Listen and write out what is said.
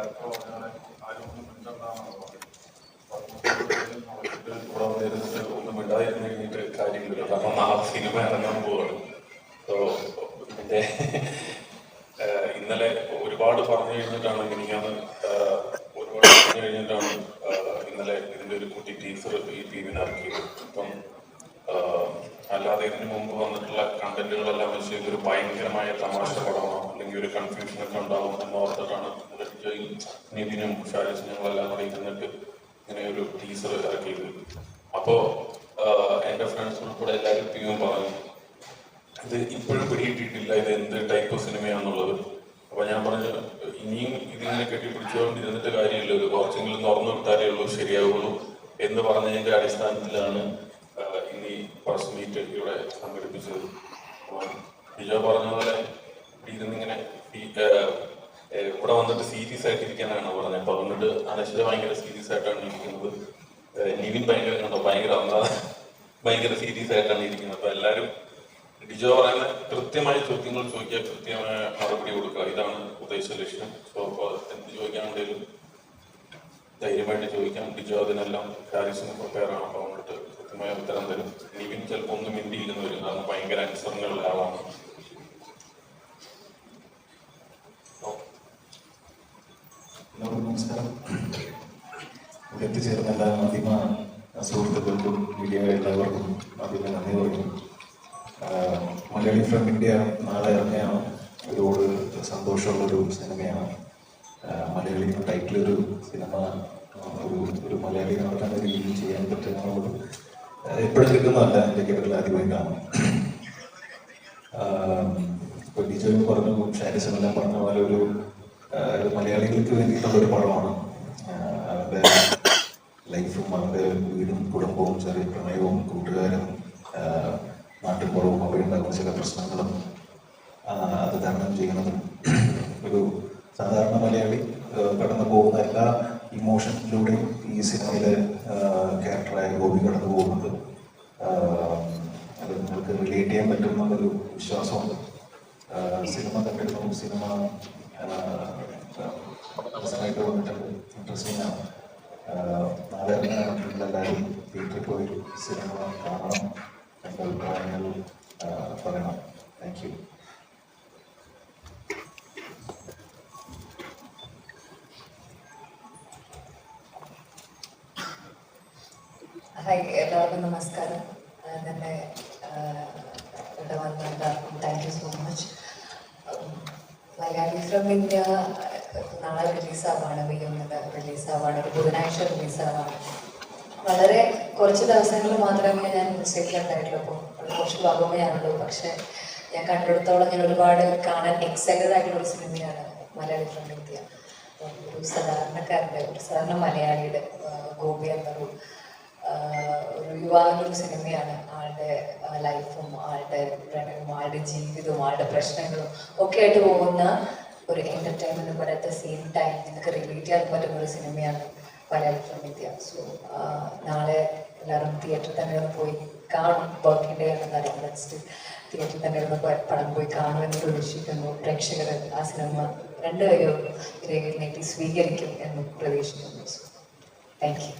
Director പറഞ്ഞാൽ ആരും ഒന്നും മിണ്ടണ്ടെന്നാണ് പറഞ്ഞത് ഒന്നും മിണ്ടാതിരുന്ന് കഴിഞ്ഞിട്ട് കാര്യമില്ല കാരണം നാളെ സിനിമ ഇറങ്ങാൻ പോവാണ് സോ ഏഹ്, ഇന്നലെ ഒരുപാട് പറഞ്ഞു കഴിഞ്ഞിട്ടാണ് എനിക്കത് ഒരുപാട് പറഞ്ഞു കഴിഞ്ഞിട്ടാണ് ഇന്നലെ ഇതിന്റെ ഒരു കുട്ടി ടീച്ചർ ഈ ടീമിന് ഇറക്കിയത് ഇതിനു മുമ്പ് വന്നിട്ടുള്ള കണ്ടന്റുകളെല്ലാം വെച്ച് ഒരു ഭയങ്കരമായ തമാശ പടമാണ്? അല്ലെങ്കിൽ ഒരു കൺഫ്യൂഷൻ ഒക്കെ ഉണ്ടാവും എന്ന് ഓർത്തിട്ടാണ് നിതിനും ഷാരിസും ഇരുന്നിട്ട് ഇങ്ങനെ ഒരു ടീസർ ഇറക്കിയത് അപ്പോ എന്റെ ഫ്രണ്ട്സ് ഉൾപ്പെടെ എല്ലാവരും പിയും പറഞ്ഞു ഇത് ഇപ്പോഴും പിടികിട്ടിയിട്ടില്ല. ഇത് എന്ത് ടൈപ്പ് ഓഫ് സിനിമയാണെന്നുള്ളത് അപ്പൊ ഞാൻ പറഞ്ഞു ഇനിയും ഇതിങ്ങനെ കെട്ടിപ്പിടിച്ചുകൊണ്ട് ഇരുന്നിട്ട് കാര്യമില്ല. ഒരു കുറച്ചെങ്കിലും തുറന്നു വിട്ടാലേ ഉള്ളൂ ശരിയാവുള്ളൂ എന്ന് പറഞ്ഞതിന്റെ അടിസ്ഥാനത്തിലാണ് ആഹ് ഇനി പ്രസ് മീറ്റ് ഇവിടെ സംഘടിപ്പിച്ചത് അപ്പോൾ വിജയ പറഞ്ഞ പോലെ ഇരുന്നിങ്ങനെ ഈ, ഇവിടെ വന്നിട്ട് സീരിയസ് ആയിട്ട് ഇരിക്കാനാണ് പറഞ്ഞത്. അപ്പൊ വന്നിട്ട് അനശ്വര ഭയങ്കര സീരിയസ് ആയിട്ടാണ് ഇരിക്കുന്നത്. നിവിൻ ഭയങ്കര കണ്ടോ? ഭയങ്കര ഭയങ്കര സീരിയസ് ആയിട്ടാണ് ഇരിക്കുന്നത്. അപ്പൊ എല്ലാവരും ഡിജോ പറയുന്ന കൃത്യമായ ചോദ്യങ്ങൾ ചോദിക്കുക കൃത്യമായ മറുപടി കൊടുക്കുക. ഇതാണ് ഉദ്ദേശ ലക്ഷ്യം. സോ അപ്പോൾ എന്ത് ചോദിക്കാൻ വേണ്ടിയാലും ധൈര്യമായിട്ട് ചോദിക്കാം. ഡിജോ അതിനെല്ലാം കാര്യസിന് പ്രിപ്പയർ ആണ്. ഉത്തരം തരും. നിവിൻ ചിലപ്പോൾ ഒന്നും മിണ്ടിയില്ലെന്ന് വരും. കാരണം ഭയങ്കര അനുസരണയുള്ള ആളാണ് നമസ്കാരം. ഇവിടെ എത്തിച്ചേർന്ന എല്ലാ മാധ്യമ സുഹൃത്തുക്കൾക്കും മീഡിയ എല്ലാവർക്കും ആദ്യമേ നന്ദി ആഹ് മലയാളി ഫ്രം ഇന്ത്യ നാളെ ഇറങ്ങിയാണ് ഒരുപാട് സന്തോഷമുള്ളൊരു സിനിമയാണ്. മലയാളി ടൈറ്റിൽ ഒരു സിനിമ ഒരു ഒരു മലയാളി നടക്കാൻ രീതിയിൽ ചെയ്യാൻ പറ്റുന്നതോട് എപ്പോഴും കിട്ടുന്നതല്ല എന്റെ കേരളത്തിൽ ആദ്യമായി കാണും ഇപ്പോൾ ഡിജോയും പറഞ്ഞു ഷാരിസും എല്ലാം പറഞ്ഞ പോലെ ഒരു മലയാളികൾക്ക് വേണ്ടിയിട്ടുള്ള ഒരു പടമാണ്. അവരുടെ ലൈഫും അവരുടെ വീടും കുടുംബവും ചെറിയ പ്രണയവും കൂട്ടുകാരും നാട്ടുപുറവും അവിടെ ഉണ്ടാകുന്ന ചില പ്രശ്നങ്ങളും അത് തരണം ചെയ്യുന്നതും ഒരു സാധാരണ മലയാളി കടന്നു പോകുന്ന എല്ലാ ഇമോഷനിലൂടെയും ഈ സിനിമയിലെ ക്യാരക്ടറായ ഗോപി കടന്നു പോകുന്നത് അത് നിങ്ങൾക്ക് റിലേറ്റ് ചെയ്യാൻ പറ്റുമെന്നുള്ളൊരു വിശ്വാസമുണ്ട്. സിനിമ കണ്ടിരുന്നു സിനിമ അവസരമായിട്ട് വന്നിട്ടുണ്ട്. ഇൻട്രസ്റ്റിംഗ് ആണ്. നാളെ ഇറങ്ങാനായിട്ടുള്ള എല്ലാവരും തിയേറ്ററിൽ പോയി സിനിമ കാണണം എന്റെ അഭിപ്രായങ്ങൾ ഹായ് എല്ലാവർക്കും നമസ്കാരം. തന്നെ ഇവിടെ വന്ന thank you so much Malayali from India നാളെ റിലീസാവാണ് വെയ്യുന്നത് റിലീസാവാണ് ബുധനാഴ്ച റിലീസാവാണ് വളരെ കുറച്ച് ദിവസങ്ങൾ മാത്രമേ ഞാൻ സെറ്റിലുണ്ടായിട്ടുള്ളൂ അപ്പോൾ കുറച്ച് ഭാഗമേ ആണുള്ളൂ പക്ഷേ ഞാൻ കണ്ടെടുത്തോളം ഞാൻ ഒരുപാട് കാണാൻ എക്സൈറ്റഡ് ആയിട്ടുള്ള ഒരു സിനിമയാണ് മലയാളി ഫ്രം ഇന്ത്യ ഒരു സാധാരണക്കാരന്റെ ഒരു സാധാരണ മലയാളിയുടെ ഗോപി എന്നൊരു ഒരു യുവാവിനൊരു സിനിമയാണ് ആളുടെ ലൈഫും ആളുടെ പ്രണയവും ആളുടെ ജീവിതവും ആളുടെ പ്രശ്നങ്ങളും ഒക്കെ ആയിട്ട് പോകുന്ന ഒരു entertainment but at the same time നിങ്ങൾക്ക് റിലേറ്റ് ചെയ്യാൻ പറ്റുന്ന ഒരു സിനിമയാണ് മലയാളി ഇന്ത്യ സോ നാളെ എല്ലാവരും തിയേറ്ററിൽ തന്നെ ഒന്ന് പോയി കാണും. വർക്കിംഗ് ഡേ ആണെന്ന് അറിയാം. നെക്സ്റ്റ് തിയേറ്ററിൽ തന്നെ ഒന്ന് പടം പോയി കാണുമെന്ന് പ്രതീക്ഷിക്കുന്നു. പ്രേക്ഷകർ ആ സിനിമ രണ്ട് കൈയോ ഇരയിൽ നീട്ടി സ്വീകരിക്കും എന്ന് പ്രതീക്ഷിക്കുന്നു. Thank you